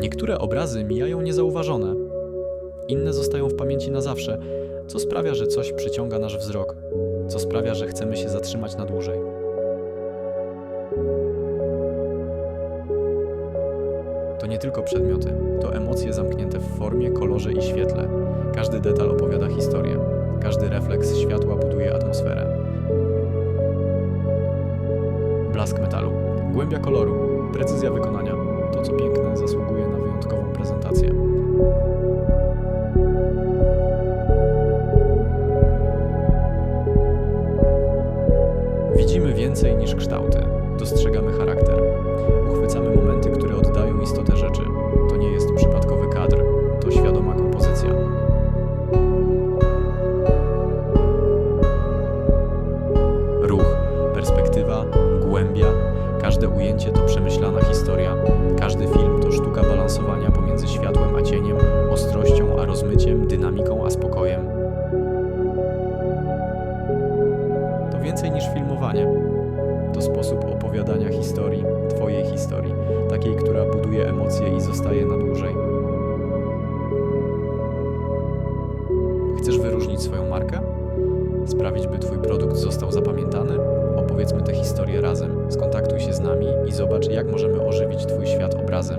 Niektóre obrazy mijają niezauważone, inne zostają w pamięci na zawsze, co sprawia, że coś przyciąga nasz wzrok, co sprawia, że chcemy się zatrzymać na dłużej. To nie tylko przedmioty, to emocje zamknięte w formie, kolorze i świetle. Każdy detal opowiada historię, każdy refleks światła buduje atmosferę. Blask metalu, głębia koloru, precyzja wykonania co piękne, zasługuje na wyjątkową prezentację. Widzimy więcej niż kształty, dostrzegamy charakter. Uchwycamy momenty, które oddają istotę rzeczy. To nie jest przypadkowy kadr, to świadoma kompozycja. Ruch, perspektywa, głębia, każde ujęcie dynamiką a spokojem. To więcej niż filmowanie. To sposób opowiadania historii, Twojej historii, takiej, która buduje emocje i zostaje na dłużej. Chcesz wyróżnić swoją markę? Sprawić, by Twój produkt został zapamiętany? Opowiedzmy tę historię razem. Skontaktuj się z nami i zobacz, jak możemy ożywić Twój świat obrazem.